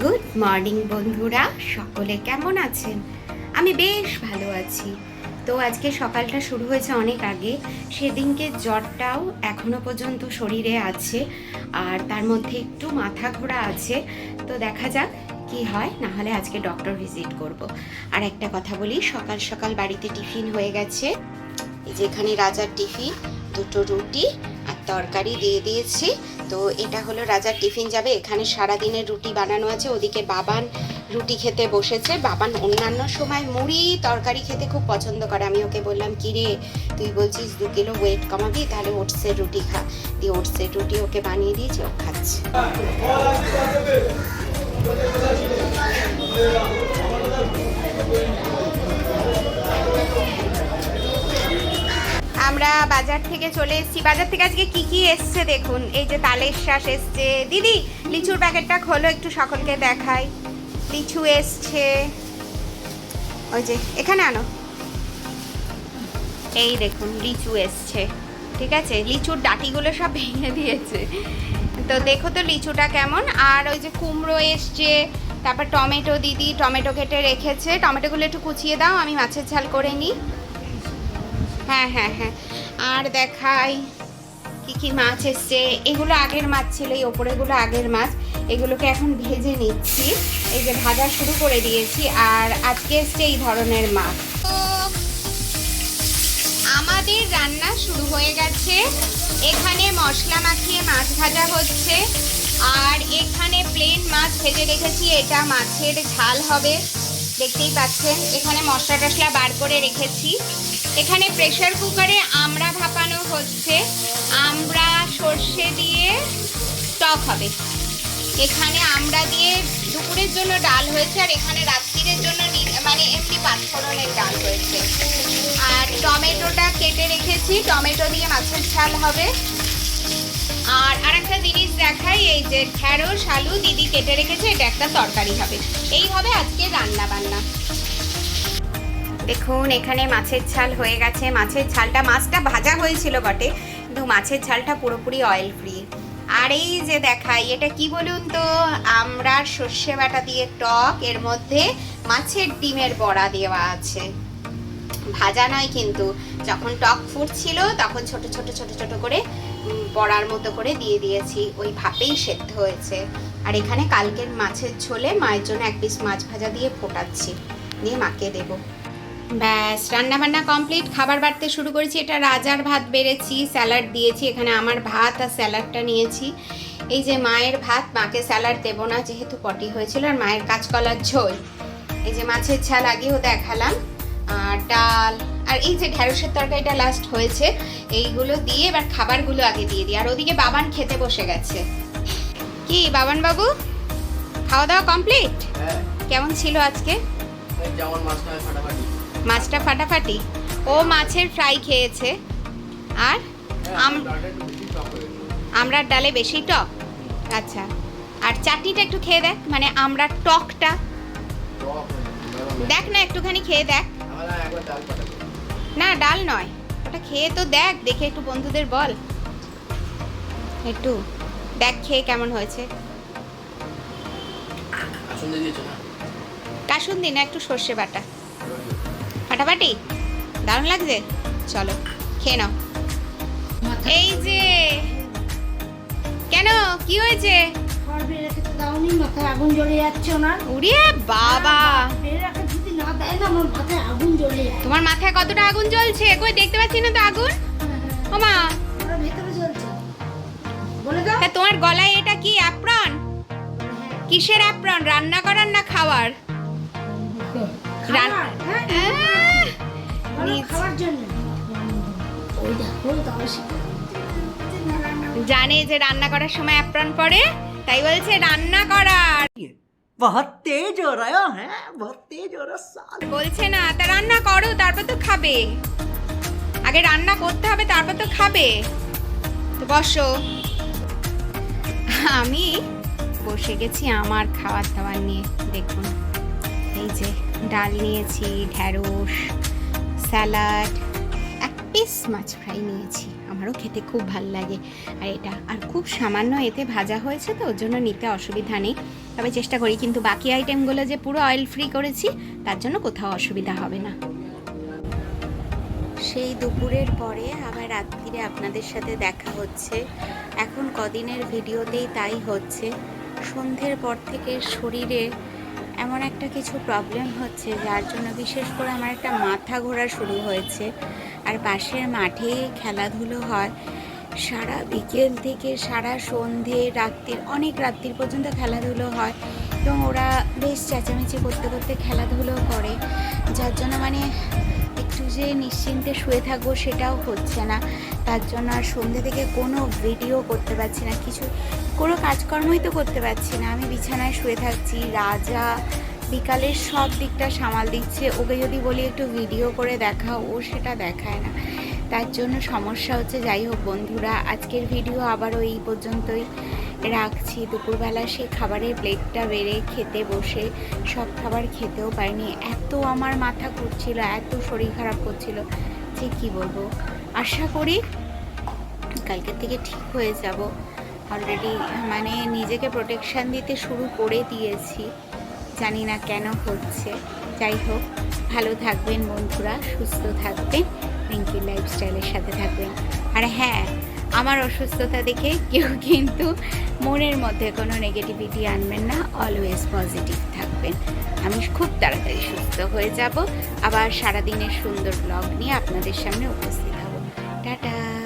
Good morning বন্ধুরা। সকলে কেমন আছেন? আমি বেশ ভালো আছি। তো আজকে সকালটা শুরু হয়েছে অনেক আগে। সেদিনকে জ্বরটাও এখনও পর্যন্ত শরীরে আছে, আর তার মধ্যে একটু মাথা ঘোরা আছে। তো দেখা যাক কি হয়, না হলে আজকে ডক্টর ভিজিট করব। আর একটা কথা বলি, সকাল সকাল বাড়িতে টিফিন হয়ে গেছে। যেখানে রাজার টিফিন, দুটো রুটি তরকারি দিয়ে দিয়েছি। তো এটা হলো রাজার টিফিন যাবে। এখানে সারা দিনের রুটি বানানো আছে। ওদিকে বাবান রুটি খেতে বসেছে। বাবান অন্যান্য সময় মুড়ি তরকারি খেতে খুব পছন্দ করে। আমি ওকে বললাম, কি রে? তুই বলছিস দু কিলো ওয়েট কমাবি, তাহলে ওটসের রুটি খা। দিয়ে ওটসের রুটি ওকে বানিয়ে দিয়েছি, ও খাচ্ছে। আমরা বাজার থেকে চলে এসেছি। বাজার থেকে আজকে কি কি এসছে দেখুন। এই যে তালের শ্বাস এসছে। দিদি, লিচুর প্যাকেটটা খোলো, একটু সকলকে দেখাই। লিচু এসছে। ওই যে, এখানে আনো। এই দেখুন, লিচু এসছে। ঠিক আছে? লিচুর ডাটিগুলো সব ভেঙে দিয়েছে। তো দেখো তো লিচুটা কেমন। আর ওই যে কুমড়ো এসছে, তারপর টমেটো দিদি টমেটো কেটে রেখেছে। টমেটোগুলো একটু কুচিয়ে দাও, আমি মাছের ঝাল করে নিই। হ্যাঁ হ্যাঁ হ্যাঁ। আর দেখাই কি কি মাছ এসছে। এগুলো আগের মাছ ছিল, এই ওপরেগুলো আগের মাছ। এগুলোকে এখন ভেজে নিচ্ছি। এই যে ভাজা শুরু করে দিয়েছি, আর আজকে এসছে এই ধরনের মাছ। আমাদের রান্না শুরু হয়ে গেছে। এখানে মশলা মাখিয়ে মাছ ভাজা হচ্ছে। আর এখানে প্লেন মাছ ভেজে রেখেছি। এটা মাছের ঝাল হবে। দেখতেই পাচ্ছেন, এখানে মশলা টশলা বার করে রেখেছি। এখানে প্রেসার কুকারে আমড়া ভাপানো হচ্ছে, আমরা সর্ষে দিয়ে টক হবে। এখানে আমরা দিয়ে দুপুরের জন্য ডাল হয়েছে, আর এখানে রাত্রিরের জন্য মানে এমনি পাঁচফোড়নের ডাল হয়েছে। আর টমেটোটা কেটে রেখেছি, টমেটো দিয়ে মাছের ঝাল হবে। আর আরেকটা জিনিস দেখাই, এই যে ঢ্যাঁড়স, আলু দিদি কেটে রেখেছে, এটা একটা তরকারি হবে। এই হবে আজকে রান্না বান্না। দেখুন, এখানে মাছের ঝাল হয়ে গেছে। মাছের ঝালটা, মাছটা ভাজা হয়েছিল বটে, কিন্তু মাছের ঝালটা পুরোপুরি অয়েল ফ্রি আর এই যে দেখাই, এটা কি বলুন তো? আমরা সর্ষে বাটা দিয়ে টক, এর মধ্যে মাছের ডিমের বড়া দেওয়া আছে। ভাজা নয় কিন্তু। যখন টক ফুটছিল তখন ছোট ছোট ছোট ছোট করে বড়ার মতো করে দিয়ে দিয়েছি। ওই ভাপেই সেদ্ধ হয়েছে। আর এখানে কালকের মাছের ঝোলে মায়ের জন্য এক পিস মাছ ভাজা দিয়ে ফোটাচ্ছি। নিয়ে মাকে দেবো। ব্যাস রান্না বান্না কমপ্লিট। খাবার বাড়তে শুরু করেছি। এটা রাজার ভাত বেড়েছি, স্যালাড দিয়েছি। এখানে আমার ভাত আর স্যালাডটা নিয়েছি। এই যে মায়ের ভাত, মাকে স্যালাড দেবো না, যেহেতু পটি হয়েছিল, আর মায়ের কাঁচকলার ঝোল। এই যে মাছের ছাল আগেও দেখালাম। ডাল আর এই যে ঢ্যাঁড়সের তরকারিটা লাস্ট হয়েছে এইগুলো দিয়ে এবার খাবারগুলো আগে দিয়ে দিই। আর ওদিকে বাবান খেতে বসে গেছে। কি বাবান বাবু? খাওয়া দাওয়া কমপ্লিট হ্যাঁ। কেমন ছিল আজকে? মাছটা ফাটাফাটি। ও মাছের ফ্রাই খেয়েছে। আর হয়েছে। আমরা ডালে বেশি টক? আচ্ছা। আর চাটনিটা একটু খেয়ে দেখ মানে আমরা টকটা। নরম। দেখ না একটুখানি খেয়ে দেখ। না ডাল নয়। ওটা খেয়ে তো দেখ দেখে একটু বন্ধুদের বল। একটু দেখ খেয়ে কেমন হয়েছে। আসন দিয়ে না? কাসুন দিন একটু সর্ষে বাটা। ফাটাফাটি? দারুণ লাগছে? চলো খেয়ে নাও। এই যে কেন? কি হয়েছে? খড় বেড়ে খেতে দাওনি মাথায় আগুন জ্বলে যাচ্ছে ওনার উড়িয়ে বাবা। বেড়ে রাখা যদি তোমার মাথায় কতটা আগুন জ্বলছে? কই, দেখতে পাচ্ছি না তো আগুন? ওমা ভেতরে জ্বলছে বলে দাও তোমার গলায় এটা কি অ্যাপ্রন কিসের অ্যাপ্রন রান্না করার না খাওয়ার? জানে যে রান্না করার সময় অ্যাপ্রন পরে, তাই বলছে রান্না করার। বহুত তেজ হো রহা হ্যাঁ বহুত তেজ হো রহা বলছে না, তা রান্না করো, তারপর তো খাবে। আগে রান্না করতে হবে, তারপর তো খাবে। তো বসো। আমি বসে গেছি আমার খাবার দাবার নিয়ে, দেখুন। এই যে ডাল নিয়েছি, ঢ্যাঁড়স, স্যালাড। পিস মাছ ফ্রাই নিয়েছি। আমারও খেতে খুব ভালো লাগে। আর এটা, আর খুব সামান্য এতে ভাজা হয়েছে তো, ওর জন্য নিতে অসুবিধা নেই। তবে চেষ্টা করি, কিন্তু বাকি আইটেমগুলো যে পুরো অয়েল ফ্রি করেছি, তার জন্য কোথাও অসুবিধা হবে না। সেই দুপুরের পরে আবার রাত্রিরে আপনাদের সাথে দেখা হচ্ছে। এখন কদিনের ভিডিওতেই তাই হচ্ছে। সন্ধ্যের পর থেকে শরীরে এমন একটা কিছু প্রবলেম হচ্ছে, যার জন্য বিশেষ করে আমার একটা মাথা ঘোরা শুরু হয়েছে। আর পাশের মাঠে খেলাধুলো হয়। সারা বিকেল থেকে সারা সন্ধে, রাত্রির, অনেক রাত্রির পর্যন্ত খেলাধুলো হয় এবং ওরা বেশ চেঁচামেচি করতে করতে খেলাধুলো করে। যার জন্য মানে একটু যে নিশ্চিন্তে শুয়ে থাকব সেটাও হচ্ছে না। তার জন্য আর সন্ধ্যে থেকে কোনো ভিডিও করতে পারছি না, কিছু কোনো কাজকর্মই তো করতে পারছি না। আমি বিছানায় শুয়ে থাকছি, রাজা বিকালের সব দিকটা সামাল দিচ্ছে। ওকে যদি বলি একটু ভিডিও করে দেখাও, ও সেটা দেখায় না। তার জন্য সমস্যা হচ্ছে, যাই হোক বন্ধুরা, আজকের ভিডিও আবারও এই পর্যন্তই রাখছি। দুপুরবেলা সে খাবারের প্লেটটা বেড়ে খেতে বসে, সব খাবার খেতেও পারিনি। এত আমার মাথা ঘুরছিল, এত শরীর খারাপ করছিল, যে কি বলব? আশা করি কালকের থেকে ঠিক হয়ে যাব। অলরেডি মানে নিজেকে প্রোটেকশান দিতে শুরু করে দিয়েছি। জানি না কেন হচ্ছে। যাই হোক, ভালো থাকবেন বন্ধুরা, সুস্থ থাকবেন পিঙ্কি লাইফস্টাইলের সাথে থাকবেন। আর হ্যাঁ আমার অসুস্থতা দেখে কেউ কিন্তু মনের মধ্যে কোনো নেগেটিভিটি আনবেন না অলওয়েজ পজিটিভ থাকবেন। আমি খুব তাড়াতাড়ি সুস্থ হয়ে যাব। আবার সারাদিনের সুন্দর ব্লগ নিয়ে আপনাদের সামনে উপস্থিত হব। টাটা!